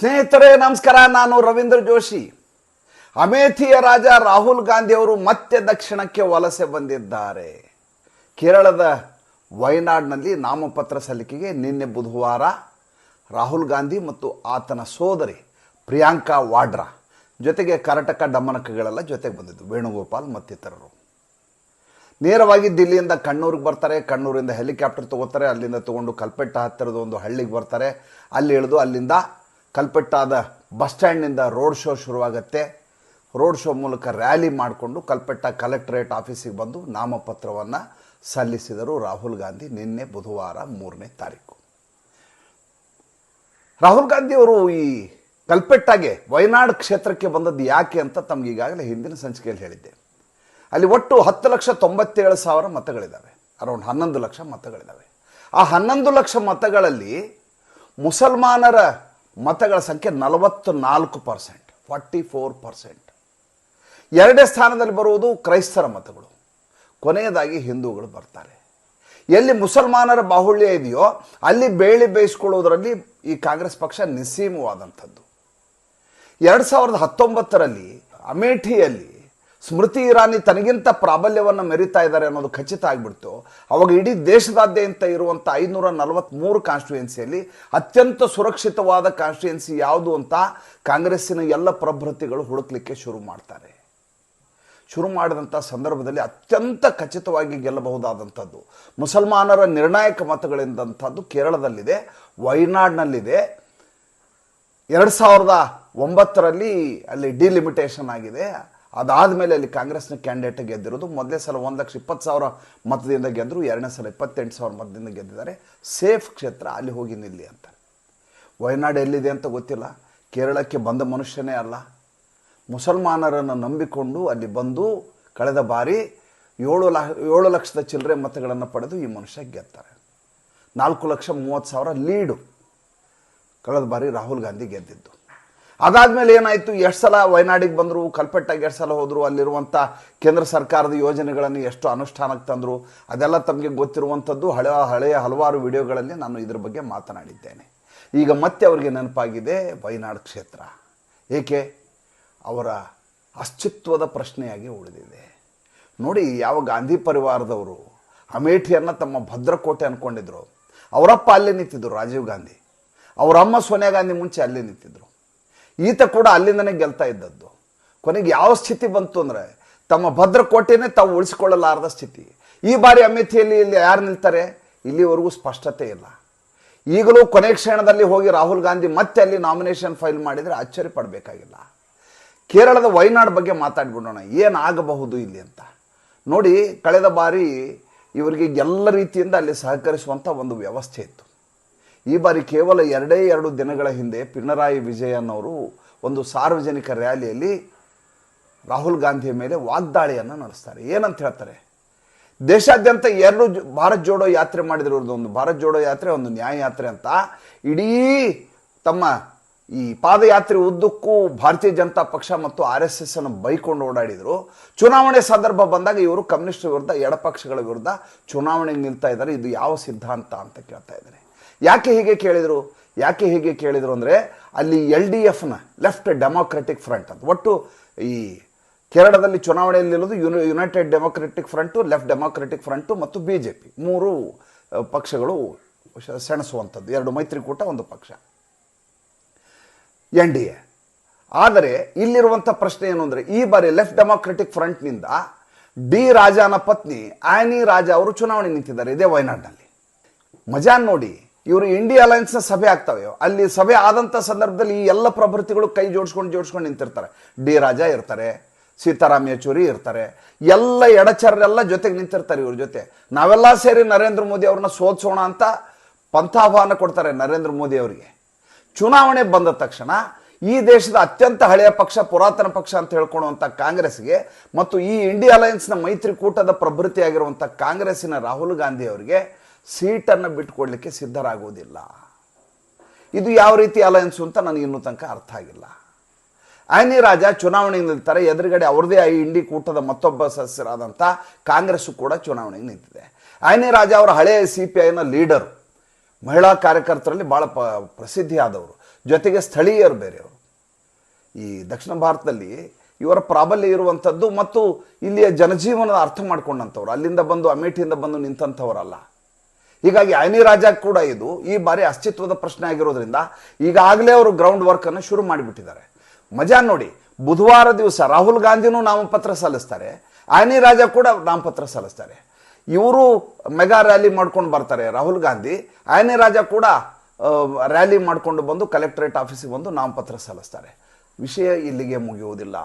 ಸ್ನೇಹಿತರೇ, ನಮಸ್ಕಾರ. ನಾನು ರವೀಂದ್ರ ಜೋಶಿ. ಅಮೇಥಿಯ ರಾಜ ರಾಹುಲ್ ಗಾಂಧಿ ಅವರು ಮತ್ತೆ ದಕ್ಷಿಣಕ್ಕೆ ವಲಸೆ ಬಂದಿದ್ದಾರೆ. ಕೇರಳದ ವಯನಾಡ್ನಲ್ಲಿ ನಾಮಪತ್ರ ಸಲ್ಲಿಕೆಗೆ ನಿನ್ನೆ ಬುಧವಾರ ರಾಹುಲ್ ಗಾಂಧಿ ಮತ್ತು ಆತನ ಸೋದರಿ ಪ್ರಿಯಾಂಕಾ ವಾಡ್ರಾ ಜೊತೆಗೆ ಕರ್ನಾಟಕ ಡಮನಕಗಳೆಲ್ಲ ಜೊತೆಗೆ ಬಂದಿದ್ದು ವೇಣುಗೋಪಾಲ್ ಮತ್ತಿತರರು. ನೇರವಾಗಿ ದಿಲ್ಲಿಯಿಂದ ಕಣ್ಣೂರಿಗೆ ಬರ್ತಾರೆ, ಕಣ್ಣೂರಿಂದ ಹೆಲಿಕಾಪ್ಟರ್ ತಗೋತಾರೆ, ಅಲ್ಲಿಂದ ತಗೊಂಡು ಕಲ್ಪೆಟ್ಟ ಹತ್ತಿರದ ಒಂದು ಹಳ್ಳಿಗೆ ಬರ್ತಾರೆ. ಅಲ್ಲಿ ಇಳಿದು ಅಲ್ಲಿಂದ ಕಲ್ಪೆಟ್ಟಾದ ಬಸ್ ಸ್ಟ್ಯಾಂಡ್ನಿಂದ ರೋಡ್ ಶೋ ಶುರುವಾಗುತ್ತೆ. ರೋಡ್ ಶೋ ಮೂಲಕ ರ್ಯಾಲಿ ಮಾಡಿಕೊಂಡು ಕಲ್ಪೆಟ್ಟ ಕಲೆಕ್ಟ್ರೇಟ್ ಆಫೀಸಿಗೆ ಬಂದು ನಾಮಪತ್ರವನ್ನು ಸಲ್ಲಿಸಿದರು ರಾಹುಲ್ ಗಾಂಧಿ ನಿನ್ನೆ ಬುಧವಾರ ಮೂರನೇ ತಾರೀಕು. ರಾಹುಲ್ ಗಾಂಧಿ ಅವರು ಈ ಕಲ್ಪೆಟ್ಟಾಗೆ ವಯನಾಡ್ ಕ್ಷೇತ್ರಕ್ಕೆ ಬಂದದ್ದು ಯಾಕೆ ಅಂತ ತಮ್ಗೆ ಈಗಾಗಲೇ ಹಿಂದಿನ ಸಂಚಿಕೆಯಲ್ಲಿ ಹೇಳಿದ್ದೆ. ಅಲ್ಲಿ ಒಟ್ಟು ಹತ್ತು ಲಕ್ಷ ತೊಂಬತ್ತೇಳು ಸಾವಿರ ಮತಗಳಿದ್ದಾವೆ ಅರೌಂಡ್ ಹನ್ನೊಂದು ಲಕ್ಷ ಮತಗಳಿದ್ದಾವೆ ಆ ಹನ್ನೊಂದು ಲಕ್ಷ ಮತಗಳಲ್ಲಿ ಮುಸಲ್ಮಾನರ ಮತಗಳ ಸಂಖ್ಯೆ ನಲವತ್ತು ನಾಲ್ಕು ಪರ್ಸೆಂಟ್ ಫಾರ್ಟಿ ಫೋರ್ ಪರ್ಸೆಂಟ್ ಎರಡನೇ ಸ್ಥಾನದಲ್ಲಿ ಬರುವುದು ಕ್ರೈಸ್ತರ ಮತಗಳು. ಕೊನೆಯದಾಗಿ ಹಿಂದೂಗಳು ಬರ್ತಾರೆ. ಎಲ್ಲಿ ಮುಸಲ್ಮಾನರ ಬಾಹುಳ್ಯ ಇದೆಯೋ, ಅಲ್ಲಿ ಬೇಳಿ ಬೇಯಿಸ್ಕೊಳ್ಳೋದ್ರಲ್ಲಿ ಈ ಕಾಂಗ್ರೆಸ್ ಪಕ್ಷ ನಿಸ್ಸೀಮವಾದಂಥದ್ದು. ಎರಡು ಸಾವಿರದ ಹತ್ತೊಂಬತ್ತರಲ್ಲಿ ಅಮೇಠಿಯಲ್ಲಿ ಸ್ಮೃತಿ ಇರಾನಿ ತನಗಿಂತ ಪ್ರಾಬಲ್ಯವನ್ನು ಮೆರಿತಾ ಇದ್ದಾರೆ ಅನ್ನೋದು ಖಚಿತ ಆಗಿಬಿಡ್ತು. ಅವಾಗ ಇಡೀ ದೇಶದಾದ್ಯಂತ ಇರುವಂಥ ಐನೂರ ನಲವತ್ತ್ಮೂರು ಕಾನ್ಸ್ಟಿಟ್ಯೂಯೆನ್ಸಿಯಲ್ಲಿ ಅತ್ಯಂತ ಸುರಕ್ಷಿತವಾದ ಕಾನ್ಸ್ಟಿಟ್ಯೂಯೆನ್ಸಿ ಯಾವುದು ಅಂತ ಕಾಂಗ್ರೆಸ್ಸಿನ ಎಲ್ಲ ಪ್ರಭೃತಿಗಳು ಹುಡುಕ್ಲಿಕ್ಕೆ ಶುರು ಮಾಡ್ತಾರೆ. ಶುರು ಮಾಡಿದಂಥ ಸಂದರ್ಭದಲ್ಲಿ ಅತ್ಯಂತ ಖಚಿತವಾಗಿ ಗೆಲ್ಲಬಹುದಾದಂಥದ್ದು. ಮುಸಲ್ಮಾನರ ನಿರ್ಣಾಯಕ ಮತಗಳಿಂದಂಥದ್ದು ಕೇರಳದಲ್ಲಿದೆ ವಯನಾಡ್ನಲ್ಲಿದೆ ಎರಡು ಸಾವಿರದ ಒಂಬತ್ತರಲ್ಲಿ ಅಲ್ಲಿ ಡಿಲಿಮಿಟೇಷನ್ ಆಗಿದೆ. ಅದಾದಮೇಲೆ ಅಲ್ಲಿ ಕಾಂಗ್ರೆಸ್ನ ಕ್ಯಾಂಡಿಡೇಟ್ ಗೆದ್ದಿರೋದು. ಮೊದಲೇ ಸಲ ಒಂದು ಲಕ್ಷ ಇಪ್ಪತ್ತು ಸಾವಿರ ಮತದಿಂದ ಗೆದ್ದರು ಎರಡನೇ ಸಲ ಇಪ್ಪತ್ತೆಂಟು ಸಾವಿರ ಮತದಿಂದ ಗೆದ್ದಿದ್ದಾರೆ. ಸೇಫ್ ಕ್ಷೇತ್ರ ಅಲ್ಲಿ ಹೋಗಿ ನಿಲ್ಲಿ ಅಂತ. ವಯನಾಡ್ ಎಲ್ಲಿದೆ ಅಂತ ಗೊತ್ತಿಲ್ಲ. ಕೇರಳಕ್ಕೆ ಬಂದ ಮನುಷ್ಯನೇ ಅಲ್ಲ. ಮುಸಲ್ಮಾನರನ್ನು ನಂಬಿಕೊಂಡು ಅಲ್ಲಿ ಬಂದು ಕಳೆದ ಬಾರಿ ಏಳು ಲ, ಏಳು ಲಕ್ಷದ ಚಿಲ್ಲರೆ ಮತಗಳನ್ನು ಪಡೆದು ಈ ಮನುಷ್ಯ ಗೆದ್ತಾರೆ ನಾಲ್ಕು ಲಕ್ಷ ಮೂವತ್ತು ಸಾವಿರ ಲೀಡು ಕಳೆದ ಬಾರಿ ರಾಹುಲ್ ಗಾಂಧಿ ಗೆದ್ದಿದ್ದು. ಅದಾದಮೇಲೆ ಏನಾಯಿತು? ಎಷ್ಟು ಸಲ ವಯನಾಡಿಗೆ ಬಂದರು, ಕಲ್ಪೆಟ್ಟಾಗಿ ಎಷ್ಟು ಸಲ ಹೋದರು ಅಲ್ಲಿರುವಂಥ ಕೇಂದ್ರ ಸರ್ಕಾರದ ಯೋಜನೆಗಳನ್ನು ಎಷ್ಟು ಅನುಷ್ಠಾನಕ್ಕೆ ತಂದರು, ಅದೆಲ್ಲ ತಮಗೆ ಗೊತ್ತಿರುವಂಥದ್ದು ಹಳೆಯ ಹಳೆಯ ಹಲವಾರು ವಿಡಿಯೋಗಳಲ್ಲಿ ನಾನು ಇದ್ರ ಬಗ್ಗೆ ಮಾತನಾಡಿದ್ದೇನೆ. ಈಗ ಮತ್ತೆ ಅವರಿಗೆ ನೆನಪಾಗಿದೆ ವಯನಾಡ್ ಕ್ಷೇತ್ರ. ಏಕೆ? ಅವರ ಅಸ್ತಿತ್ವದ ಪ್ರಶ್ನೆಯಾಗಿ ಉಳಿದಿದೆ. ನೋಡಿ, ಯಾವ ಗಾಂಧಿ ಪರಿವಾರದವರು ಅಮೇಠಿಯನ್ನು ತಮ್ಮ ಭದ್ರಕೋಟೆ ಅಂದ್ಕೊಂಡಿದ್ರು ಅವರಪ್ಪ ಅಲ್ಲೇ ನಿಂತಿದ್ರು ರಾಜೀವ್ ಗಾಂಧಿ. ಅವರಮ್ಮ ಸೋನಿಯಾ ಗಾಂಧಿ ಮುಂಚೆ ಅಲ್ಲೇ ನಿಂತಿದ್ರು. ಈತ ಕೂಡ ಅಲ್ಲಿಂದನೇ ಗೆಲ್ತಾ ಇದ್ದದ್ದು. ಕೊನೆಗೆ ಯಾವ ಸ್ಥಿತಿ ಬಂತು ಅಂದರೆ, ತಮ್ಮ ಭದ್ರಕೋಟೆನೇ ತಾವು ಉಳಿಸಿಕೊಳ್ಳಲಾರದ ಸ್ಥಿತಿ. ಈ ಬಾರಿ ಅಮೇಥಿಯಲ್ಲಿ ಇಲ್ಲಿ ಯಾರು ನಿಲ್ತಾರೆ? ಇಲ್ಲಿವರೆಗೂ ಸ್ಪಷ್ಟತೆ ಇಲ್ಲ. ಈಗಲೂ ಕೊನೆ ಕ್ಷಣದಲ್ಲಿ ಹೋಗಿ ರಾಹುಲ್ ಗಾಂಧಿ ಮತ್ತೆ ಅಲ್ಲಿ ನಾಮಿನೇಷನ್ ಫೈಲ್ ಮಾಡಿದರೆ ಅಚ್ಚರಿ ಪಡಬೇಕಾಗಿಲ್ಲ. ಕೇರಳದ ವೈನಾಡ್ ಬಗ್ಗೆ ಮಾತಾಡ್ಬಿಡೋಣ. ಏನಾಗಬಹುದು ಇಲ್ಲಿ ಅಂತ. ನೋಡಿ, ಕಳೆದ ಬಾರಿ ಇವರಿಗೆ ಎಲ್ಲ ರೀತಿಯಿಂದ ಅಲ್ಲಿ ಸಹಕರಿಸುವಂಥ ಒಂದು ವ್ಯವಸ್ಥೆ ಇತ್ತು. ಈ ಬಾರಿ ಕೇವಲ ಎರಡೇ ಎರಡು ದಿನಗಳ ಹಿಂದೆ ಪಿಣರಾಯಿ ವಿಜಯನ್ ಅವರು ಒಂದು ಸಾರ್ವಜನಿಕ ರ್ಯಾಲಿಯಲ್ಲಿ ರಾಹುಲ್ ಗಾಂಧಿಯ ಮೇಲೆ ವಾಗ್ದಾಳಿಯನ್ನು ನಡೆಸ್ತಾರೆ. ಏನಂತ ಹೇಳ್ತಾರೆ? ದೇಶಾದ್ಯಂತ ಎರಡು ಭಾರತ್ ಜೋಡೋ ಯಾತ್ರೆ ಮಾಡಿದ್ರು ಒಂದು, ಭಾರತ್ ಜೋಡೋ ಯಾತ್ರೆ ಒಂದು ನ್ಯಾಯ ಯಾತ್ರೆ ಅಂತ ಇಡೀ ತಮ್ಮ ಈ ಪಾದಯಾತ್ರೆ ಉದ್ದಕ್ಕೂ ಭಾರತೀಯ ಜನತಾ ಪಕ್ಷ ಮತ್ತು ಆರ್ ಎಸ್ ಎಸ್ ಅನ್ನು ಬೈಕೊಂಡು ಓಡಾಡಿದರು. ಚುನಾವಣೆ ಸಂದರ್ಭ ಬಂದಾಗ ಇವರು ಕಮ್ಯುನಿಸ್ಟ್ ವಿರುದ್ಧ, ಎಡಪಕ್ಷಗಳ ವಿರುದ್ಧ ಚುನಾವಣೆಗೆ ನಿಲ್ತಾ ಇದ್ದಾರೆ. ಇದು ಯಾವ ಸಿದ್ಧಾಂತ ಅಂತ ಕೇಳ್ತಾ ಇದ್ದಾರೆ. ಯಾಕೆ ಹೀಗೆ ಕೇಳಿದರು? ಯಾಕೆ ಹೀಗೆ ಕೇಳಿದರು ಅಂದರೆ ಅಲ್ಲಿ ಎಲ್ ಡಿ ಎಫ್ನ ಲೆಫ್ಟ್ ಡೆಮೋಕ್ರೆಟಿಕ್ ಫ್ರಂಟ್ ಅಂತ. ಒಟ್ಟು ಈ ಕೇರಳದಲ್ಲಿ ಚುನಾವಣೆಯಲ್ಲಿ ಇರೋದು uni, united democratic front, left democratic front ಮತ್ತು ಬಿ ಜೆ ಪಿ. ಮೂರು ಪಕ್ಷಗಳು ಸೆಣಸುವಂಥದ್ದು. ಎರಡು ಮೈತ್ರಿಕೂಟ, ಒಂದು ಪಕ್ಷ. N D A. ಆದರೆ ಇಲ್ಲಿರುವಂಥ ಪ್ರಶ್ನೆ ಏನು ಅಂದರೆ, ಈ ಬಾರಿ ಲೆಫ್ಟ್ ಡೆಮೋಕ್ರೆಟಿಕ್ ಫ್ರಂಟ್ನಿಂದ ಡಿ ರಾಜಾನ ಪತ್ನಿ ಆನಿ ರಾಜ ಅವರು ಚುನಾವಣೆ ನಿಂತಿದ್ದಾರೆ ಇದೇ ವಯನಾಡ್ನಲ್ಲಿ. ಮಜಾನ್ ನೋಡಿ. ಇವರು ಇಂಡಿಯಾ ಅಲಯನ್ಸ್ನ ಸಭೆ ಆಗ್ತವೆ. ಅಲ್ಲಿ ಸಭೆ ಆದಂಥ ಸಂದರ್ಭದಲ್ಲಿ ಈ ಎಲ್ಲ ಪ್ರಭೃತಿಗಳು ಕೈ ಜೋಡಿಸ್ಕೊಂಡು ಜೋಡಿಸ್ಕೊಂಡು ನಿಂತಿರ್ತಾರೆ. ಡಿ ರಾಜ ಇರ್ತಾರೆ, ಸೀತಾರಾಮ್ ಯೆಚೂರಿ ಇರ್ತಾರೆ. ಎಲ್ಲ ಎಡಚರರೆಲ್ಲ ಜೊತೆಗೆ ನಿಂತಿರ್ತಾರೆ ಇವ್ರ ಜೊತೆ. ನಾವೆಲ್ಲ ಸೇರಿ ನರೇಂದ್ರ ಮೋದಿ ಅವ್ರನ್ನ ಸೋದಿಸೋಣ ಅಂತ ಪಂಥಾಹ್ವಾನ ಕೊಡ್ತಾರೆ ನರೇಂದ್ರ ಮೋದಿ ಅವರಿಗೆ. ಚುನಾವಣೆ ಬಂದ ತಕ್ಷಣ ಈ ದೇಶದ ಅತ್ಯಂತ ಹಳೆಯ ಪಕ್ಷ, ಪುರಾತನ ಪಕ್ಷ ಅಂತ ಹೇಳ್ಕೊಳ್ಳುವಂಥ ಕಾಂಗ್ರೆಸ್ಗೆ ಮತ್ತು ಈ ಇಂಡಿಯಾ ಅಲಯನ್ಸ್ನ ಮೈತ್ರಿಕೂಟದ ಪ್ರಭೃತಿಯಾಗಿರುವಂಥ ಕಾಂಗ್ರೆಸ್ಸಿನ ರಾಹುಲ್ ಗಾಂಧಿ ಅವರಿಗೆ ಸೀಟನ್ನು ಬಿಟ್ಟುಕೊಡ್ಲಿಕ್ಕೆ ಸಿದ್ಧರಾಗುವುದಿಲ್ಲ ಇದು ಯಾವ ರೀತಿ ಅಲಯನ್ಸು ಅಂತ ನನಗೆ ಇನ್ನೂ ತನಕ ಅರ್ಥ ಆಗಿಲ್ಲ. ಆನಿ ರಾಜ ಚುನಾವಣೆಗೆ ನಿಲ್ತಾರೆ, ಎದುರುಗಡೆ ಅವ್ರದೇ ಐ ಇಂಡಿ ಕೂಟದ ಮತ್ತೊಬ್ಬ ಸದಸ್ಯರಾದಂಥ ಕಾಂಗ್ರೆಸ್ ಕೂಡ ಚುನಾವಣೆಗೆ ನಿಂತಿದೆ. ಆನಿ ರಾಜ ಅವರ ಹಳೆಯ ಸಿ ಪಿ ಐನ ಲೀಡರು, ಮಹಿಳಾ ಕಾರ್ಯಕರ್ತರಲ್ಲಿ ಭಾಳ ಪ, ಪ್ರಸಿದ್ಧಿಯಾದವರು, ಜೊತೆಗೆ ಸ್ಥಳೀಯರು ಬೇರೆಯವರು. ಈ ದಕ್ಷಿಣ ಭಾರತದಲ್ಲಿ ಇವರ ಪ್ರಾಬಲ್ಯ ಇರುವಂಥದ್ದು ಮತ್ತು ಇಲ್ಲಿಯ ಜನಜೀವನದ ಅರ್ಥ ಮಾಡ್ಕೊಂಡಂಥವ್ರು ಅಲ್ಲಿಂದ ಬಂದು, ಅಮೇಠಿಯಿಂದ ಬಂದು ನಿಂತಂಥವರಲ್ಲ ಹೀಗಾಗಿ ಐನಿ ರಾಜ ಕೂಡ ಇದು ಈ ಬಾರಿ ಅಸ್ತಿತ್ವದ ಪ್ರಶ್ನೆ ಆಗಿರೋದ್ರಿಂದ ಈಗಾಗಲೇ ಅವರು ಗ್ರೌಂಡ್ ವರ್ಕ್ ಅನ್ನು ಶುರು ಮಾಡಿಬಿಟ್ಟಿದ್ದಾರೆ. ಮಜಾ ನೋಡಿ, ಬುಧವಾರ ದಿವಸ ರಾಹುಲ್ ಗಾಂಧಿನೂ ನಾಮಪತ್ರ ಸಲ್ಲಿಸ್ತಾರೆ ಆಯನಿ ರಾಜ ಕೂಡ ನಾಮಪತ್ರ ಸಲ್ಲಿಸ್ತಾರೆ. ಇವರು ಮೆಗಾ ರ್ಯಾಲಿ ಮಾಡ್ಕೊಂಡು ಬರ್ತಾರೆ ರಾಹುಲ್ ಗಾಂಧಿ ಆಯನಿ ರಾಜ ಕೂಡ ರ್ಯಾಲಿ ಮಾಡಿಕೊಂಡು ಬಂದು ಕಲೆಕ್ಟರೇಟ್ ಆಫೀಸಿಗೆ ಬಂದು ನಾಮಪತ್ರ ಸಲ್ಲಿಸ್ತಾರೆ. ವಿಷಯ ಇಲ್ಲಿಗೆ ಮುಗಿಯುವುದಿಲ್ಲ.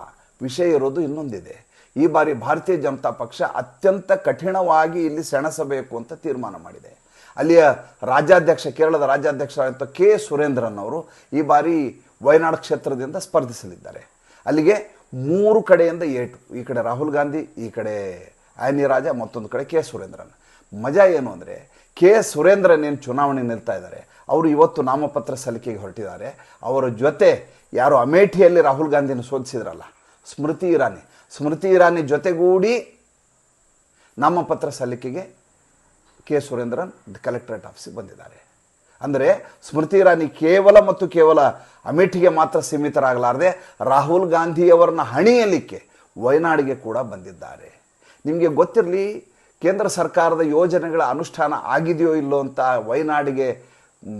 ವಿಷಯ ಇರೋದು ಇನ್ನೊಂದಿದೆ. ಈ ಬಾರಿ ಭಾರತೀಯ ಜನತಾ ಪಕ್ಷ ಅತ್ಯಂತ ಕಠಿಣವಾಗಿ ಇಲ್ಲಿ ಸೆಣಸಬೇಕು ಅಂತ ತೀರ್ಮಾನ ಮಾಡಿದೆ. ಅಲ್ಲಿಯ ರಾಜ್ಯಾಧ್ಯಕ್ಷ, ಕೇರಳದ ರಾಜ್ಯಾಧ್ಯಕ್ಷರಾದಂಥ ಕೆ. ಸುರೇಂದ್ರನ್ ಅವರು ಈ ಬಾರಿ ವಯನಾಡ್ ಕ್ಷೇತ್ರದಿಂದ ಸ್ಪರ್ಧಿಸಲಿದ್ದಾರೆ. ಅಲ್ಲಿಗೆ ಮೂರು ಕಡೆಯಿಂದ ಏಟು. ಈ ಕಡೆ ರಾಹುಲ್ ಗಾಂಧಿ, ಈ ಕಡೆ ಆಯನಿ ರಾಜ, ಮತ್ತೊಂದು ಕಡೆ ಕೆ. ಸುರೇಂದ್ರನ್. ಮಜಾ ಏನು ಅಂದರೆ, ಕೆ. ಸುರೇಂದ್ರನ್ ಏನು ಚುನಾವಣೆ ನಿಲ್ತಾ ಇದ್ದಾರೆ, ಅವರು ಇವತ್ತು ನಾಮಪತ್ರ ಸಲ್ಲಿಕೆಗೆ ಹೊರಟಿದ್ದಾರೆ. ಅವರ ಜೊತೆ ಯಾರು ಅಮೇಠಿಯಲ್ಲಿ ರಾಹುಲ್ ಗಾಂಧಿನ ಸೋಧಿಸಿದ್ರಲ್ಲ ಸ್ಮೃತಿ ಇರಾನಿ. ಸ್ಮೃತಿ ಇರಾನಿ ಜೊತೆಗೂಡಿ ನಾಮಪತ್ರ ಸಲ್ಲಿಕೆಗೆ ಕೆ ಸುರೇಂದ್ರನ್ ಕಲೆಕ್ಟ್ರೇಟ್ ಆಫೀಸಿಗೆ ಬಂದಿದ್ದಾರೆ. ಅಂದರೆ ಸ್ಮೃತಿ ಇರಾನಿ ಕೇವಲ ಮತ್ತು ಕೇವಲ ಅಮೇಠಿಗೆ ಮಾತ್ರ ಸೀಮಿತರಾಗಲಾರದೆ ರಾಹುಲ್ ಗಾಂಧಿಯವರನ್ನ ಹಣಿಯಲಿಕ್ಕೆ ವಯನಾಡಿಗೆ ಕೂಡ ಬಂದಿದ್ದಾರೆ. ನಿಮಗೆ ಗೊತ್ತಿರಲಿ, ಕೇಂದ್ರ ಸರ್ಕಾರದ ಯೋಜನೆಗಳ ಅನುಷ್ಠಾನ ಆಗಿದೆಯೋ ಇಲ್ಲೋ ಅಂತ ವಯನಾಡಿಗೆ,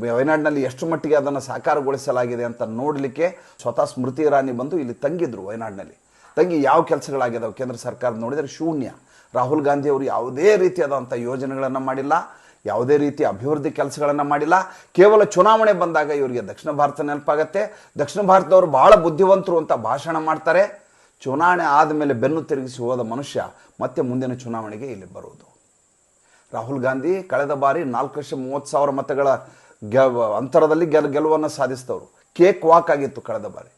ವಯನಾಡಿನಲ್ಲಿ ಎಷ್ಟು ಮಟ್ಟಿಗೆ ಅದನ್ನು ಸಾಕಾರಗೊಳಿಸಲಾಗಿದೆ ಅಂತ ನೋಡಲಿಕ್ಕೆ ಸ್ವತಃ ಸ್ಮೃತಿ ಇರಾನಿ ಬಂದು ಇಲ್ಲಿ ತಂಗಿದ್ರು ವಯನಾಡಿನಲ್ಲಿ. ತಂಗಿ ಯಾವ ಕೆಲಸಗಳಾಗಿದ್ದಾವೆ ಕೇಂದ್ರ ಸರ್ಕಾರ ನೋಡಿದರೆ ಶೂನ್ಯ. ರಾಹುಲ್ ಗಾಂಧಿ ಅವರು ಯಾವುದೇ ರೀತಿಯಾದಂಥ ಯೋಜನೆಗಳನ್ನು ಮಾಡಿಲ್ಲ, ಯಾವುದೇ ರೀತಿ ಅಭಿವೃದ್ಧಿ ಕೆಲಸಗಳನ್ನು ಮಾಡಿಲ್ಲ. ಕೇವಲ ಚುನಾವಣೆ ಬಂದಾಗ ಇವರಿಗೆ ದಕ್ಷಿಣ ಭಾರತ ನೆನಪಾಗತ್ತೆ. ದಕ್ಷಿಣ ಭಾರತದವರು ಬಹಳ ಬುದ್ಧಿವಂತರು ಅಂತ ಭಾಷಣ ಮಾಡ್ತಾರೆ. ಚುನಾವಣೆ ಆದಮೇಲೆ ಬೆನ್ನು ತಿರುಗಿಸಿ ಹೋದ ಮನುಷ್ಯ ಮತ್ತೆ ಮುಂದಿನ ಚುನಾವಣೆಗೆ ಇಲ್ಲಿ ಬರುವುದು ರಾಹುಲ್ ಗಾಂಧಿ ಕಳೆದ ಬಾರಿ ನಾಲ್ಕು ಲಕ್ಷ ಮೂವತ್ತು ಸಾವಿರ ಮತಗಳ ಗೆ ಅಂತರದಲ್ಲಿ ಗೆಲ್ ಗೆಲುವನ್ನು ಸಾಧಿಸಿದವರು. ಕೇಕ್ ವಾಕ್ ಆಗಿತ್ತು ಕಳೆದ ಬಾರಿ.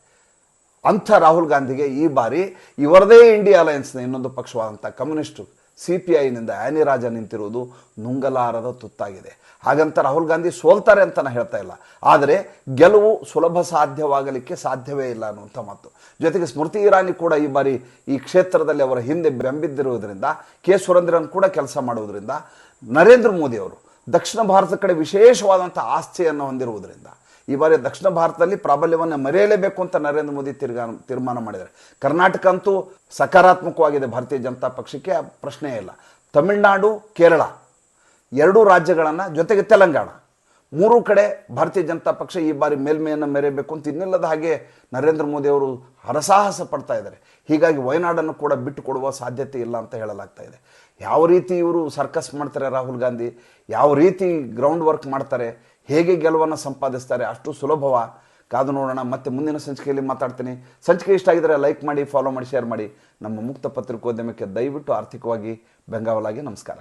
ಅಂಥ ರಾಹುಲ್ ಗಾಂಧಿಗೆ ಈ ಬಾರಿ ಇವರದೇ ಇಂಡಿಯಾ ಅಲಯನ್ಸ್ನ ಇನ್ನೊಂದು ಪಕ್ಷವಾದಂಥ ಕಮ್ಯುನಿಸ್ಟು ಸಿ ಪಿ ಐನಿಂದ ಆ್ಯನಿ ರಾಜ ನಿಂತಿರುವುದು ನುಂಗಲಾರದ ತುತ್ತಾಗಿದೆ. ಹಾಗಂತ ರಾಹುಲ್ ಗಾಂಧಿ ಸೋಲ್ತಾರೆ ಅಂತ ನಾನು ಹೇಳ್ತಾ ಇಲ್ಲ. ಆದರೆ ಗೆಲುವು ಸುಲಭ ಸಾಧ್ಯವಾಗಲಿಕ್ಕೆ ಸಾಧ್ಯವೇ ಇಲ್ಲ ಅನ್ನುವಂಥ ಮಾತು. ಜೊತೆಗೆ ಸ್ಮೃತಿ ಇರಾನಿ ಕೂಡ ಈ ಬಾರಿ ಈ ಕ್ಷೇತ್ರದಲ್ಲಿ ಅವರ ಹಿಂದೆ ಬೆಂಬಿದ್ದಿರುವುದರಿಂದ, ಕೆ. ಸುರೇಂದ್ರನ್ ಕೂಡ ಕೆಲಸ ಮಾಡುವುದರಿಂದ, ನರೇಂದ್ರ ಮೋದಿ ಅವರು ದಕ್ಷಿಣ ಭಾರತದ ಕಡೆ ವಿಶೇಷವಾದಂಥ ಆಸ್ತಿಯನ್ನು ಹೊಂದಿರುವುದರಿಂದ ಈ ಬಾರಿ ದಕ್ಷಿಣ ಭಾರತದಲ್ಲಿ ಪ್ರಾಬಲ್ಯವನ್ನು ಮರೆಯಲೇಬೇಕು ಅಂತ ನರೇಂದ್ರ ಮೋದಿ ತಿರ್ಗಾ ತೀರ್ಮಾನ ಮಾಡಿದ್ದಾರೆ. ಕರ್ನಾಟಕ ಅಂತೂ ಸಕಾರಾತ್ಮಕವಾಗಿದೆ ಭಾರತೀಯ ಜನತಾ ಪಕ್ಷಕ್ಕೆ ಪ್ರಶ್ನೆ ಇಲ್ಲ. ತಮಿಳುನಾಡು, ಕೇರಳ, ಎರಡೂ ರಾಜ್ಯಗಳನ್ನು ಜೊತೆಗೆ ತೆಲಂಗಾಣ. ಮೂರೂ ಕಡೆ ಭಾರತೀಯ ಜನತಾ ಪಕ್ಷ ಈ ಬಾರಿ ಮೇಲ್ಮೆಯನ್ನು ಮೆರೆಯಬೇಕು ಅಂತ ಇನ್ನಿಲ್ಲದ ಹಾಗೆ ನರೇಂದ್ರ ಮೋದಿ ಅವರು ಹರಸಾಹಸ ಪಡ್ತಾ ಇದ್ದಾರೆ. ಹೀಗಾಗಿ ವಯನಾಡನ್ನು ಕೂಡ ಬಿಟ್ಟು ಕೊಡುವ ಸಾಧ್ಯತೆ ಇಲ್ಲ ಅಂತ ಹೇಳಲಾಗ್ತಾ ಇದೆ. ಯಾವ ರೀತಿ ಇವರು ಸರ್ಕಸ್ ಮಾಡ್ತಾರೆ ರಾಹುಲ್ ಗಾಂಧಿ? ಯಾವ ರೀತಿ ಗ್ರೌಂಡ್ ವರ್ಕ್ ಮಾಡ್ತಾರೆ? ಹೇಗೆ ಗೆಲುವನ್ನು ಸಂಪಾದಿಸ್ತಾರೆ ಅಷ್ಟು ಸುಲಭವ? ಕಾದು ನೋಡೋಣ, ಮತ್ತೆ ಮುಂದಿನ ಸಂಚಿಕೆಯಲ್ಲಿ ಮಾತಾಡ್ತೀನಿ. ಸಂಚಿಕೆ ಇಷ್ಟ ಆಗಿದ್ರೆ ಲೈಕ್ ಮಾಡಿ ಫಾಲೋ ಮಾಡಿ ಶೇರ್ ಮಾಡಿ. ನಮ್ಮ ಮುಕ್ತ ಪತ್ರಿಕೋದ್ಯಮಕ್ಕೆ ದಯವಿಟ್ಟು ಆರ್ಥಿಕವಾಗಿ ಬೆಂಗಾವಲಾಗಿ ನಮಸ್ಕಾರ.